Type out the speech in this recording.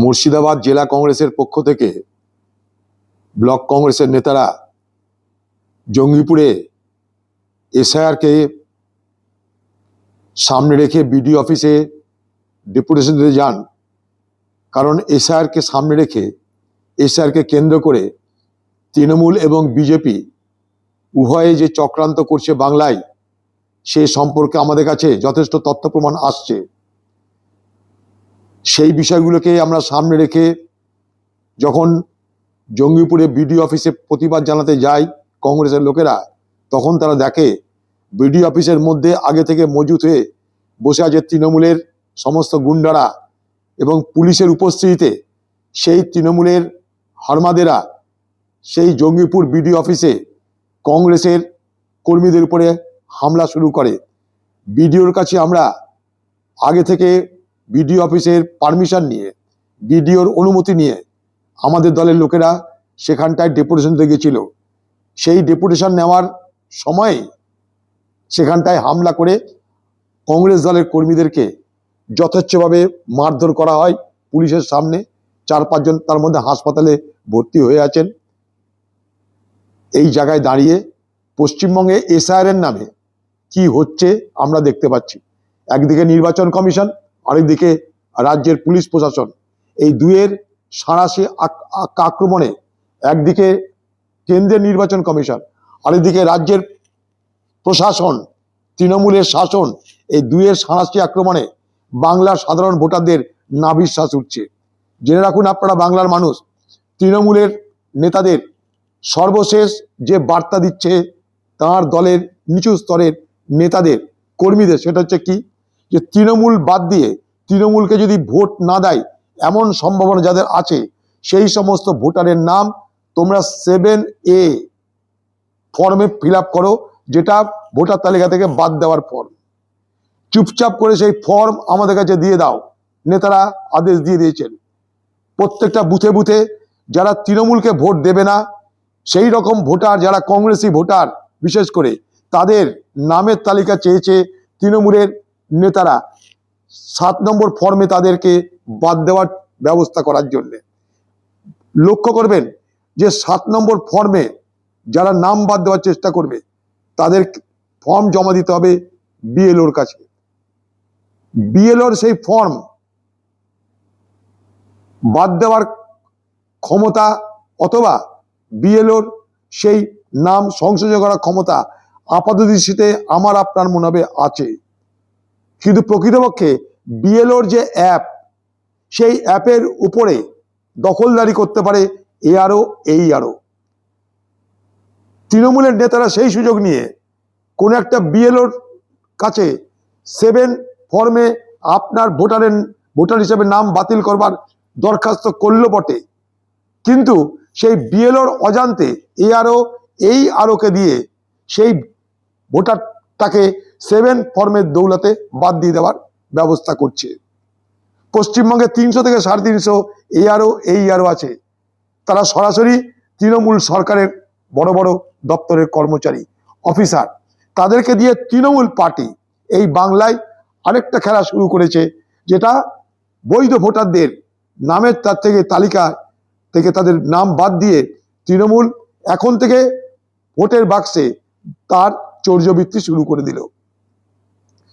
মুর্শিদাবাদ জেলা কংগ্রেসের পক্ষ থেকে ব্লক কংগ্রেসের নেতারা জঙ্গিপুরে এসআইআরকে সামনে রেখে বিডি অফিসে ডেপুটেশন দিতে যান। কারণ এসআইআরকে সামনে রেখে এসআইআরকে কেন্দ্র করে তৃণমূল এবং বিজেপি উভয়ে যে চক্রান্ত করছে বাংলায়, সে সম্পর্কে আমাদের কাছে যথেষ্ট তথ্য প্রমাণ আসছে। সেই বিষয়গুলোকে আমরা সামনে রেখে যখন জঙ্গিপুরে বিডিও অফিসে প্রতিবাদ জানাতে যায় কংগ্রেসের লোকেরা, তখন তারা দেখে বিডিও অফিসের মধ্যে আগে থেকে মজুত হয়ে বসে আছে তৃণমূলের সমস্ত গুন্ডারা এবং পুলিশের উপস্থিতিতে সেই তৃণমূলের হারমাদেরা সেই জঙ্গিপুর বিডি অফিসে কংগ্রেসের কর্মীদের উপরে হামলা শুরু করে। বিডিওর কাছে আমরা আগে থেকে বিডিও অফিসের পারমিশন নিয়ে, বিডিওর অনুমতি নিয়ে আমাদের দলের লোকেরা সেখানটায় ডেপুটেশন দিতে গেছিল। সেই ডেপুটেশন নেওয়ার সময় সেখানটায় হামলা করে কংগ্রেস দলের কর্মীদেরকে যথেচ্ছভাবে মারধর করা হয় পুলিশের সামনে। চার পাঁচজন তার মধ্যে হাসপাতালে ভর্তি হয়ে আছেন। এই জায়গায় দাঁড়িয়ে পশ্চিমবঙ্গে এসআইআর নামে কি হচ্ছে আমরা দেখতে পাচ্ছি। একদিকে নির্বাচন কমিশন আরেকদিকে রাজ্যের পুলিশ প্রশাসন এই দুয়ের সাঁড়াশি আক- আক- আক্রমণে একদিকে কেন্দ্রের নির্বাচন কমিশন, আরেকদিকে রাজ্যের প্রশাসন, তৃণমূলের শাসন এই দুয়ের সাঁড়াশি আক্রমণে বাংলার সাধারণ ভোটারদের নাভিশ্বাস উঠছে। জেনে রাখুন আপনারা বাংলার মানুষ, তৃণমূলের নেতাদের সর্বশেষ যে বার্তা দিচ্ছে তার দলের নিচু স্তরের নেতাদের, কর্মীদের, সেটা হচ্ছে কি? যে তৃণমূল বাদ দিয়ে তৃণমূলকে যদি ভোট না দেয়, এমন সম্ভাবনা যাদের আছে, সেই সমস্ত ভোটারের নাম তোমরা সেভেন এ ফর্মে ফিল করো, যেটা ভোটার তালিকা থেকে বাদ দেওয়ার ফর্ম চুপচাপ করে সেই ফর্ম আমাদের কাছে দিয়ে দাও। নেতারা আদেশ দিয়ে দিয়েছেন। প্রত্যেকটা বুথে বুথে যারা তৃণমূলকে ভোট দেবে না, সেই রকম ভোটার যারা কংগ্রেসি ভোটার, বিশেষ করে তাদের নামের তালিকা চেয়েছে তৃণমূলের নেতারা সাত নম্বর ফর্মে তাদেরকে বাদ দেওয়ার ব্যবস্থা করার জন্য। লক্ষ্য করবেন যে সাত নম্বর ফর্মে যারা নাম বাদ দেওয়ার চেষ্টা করবে, তাদের ফর্ম জমা দিতে হবে বিএলওর কাছে। বিএলওর সেই ফর্ম বাদ দেওয়ার ক্ষমতা অথবা বিএলওর সেই নাম সংশোধন করার ক্ষমতা আপাত দৃষ্টিতে আমার আপনার মনে হবে আছে। কিন্তু প্রকৃতপক্ষে বিএলওর যে অ্যাপ সেই অ্যাপের উপরে দখলদারি করতে পারে এ আরও এই আরও তৃণমূলের নেতারা সেই সুযোগ নিয়ে কোন একটা বিএলওর কাছে সেভেন ফর্মে আপনার ভোটারের, ভোটার হিসেবে নাম বাতিল করবার দরখাস্ত করল বটে। কিন্তু সেই বিএলওর অজান্তে এ আরও এই আরোকে দিয়ে সেই ভোটারটাকে সেভেন ফর্মের দৌলতে বাদ দিয়ে দেওয়ার ব্যবস্থা করছে। পশ্চিমবঙ্গে তিনশো থেকে সাড়ে তিনশো এই আরও এই আরও আছে। তারা সরাসরি তৃণমূল সরকারের বড় বড় দপ্তরের কর্মচারী, অফিসার। তাদেরকে দিয়ে তৃণমূল পার্টি এই বাংলায় আরেকটা খেলা শুরু করেছে, যেটা বৈধ ভোটারদের নামের তার থেকে তালিকা থেকে তাদের নাম বাদ দিয়ে তৃণমূল এখন থেকে ভোটের বাক্সে তার চৌর্যবৃত্তি শুরু করে দিল।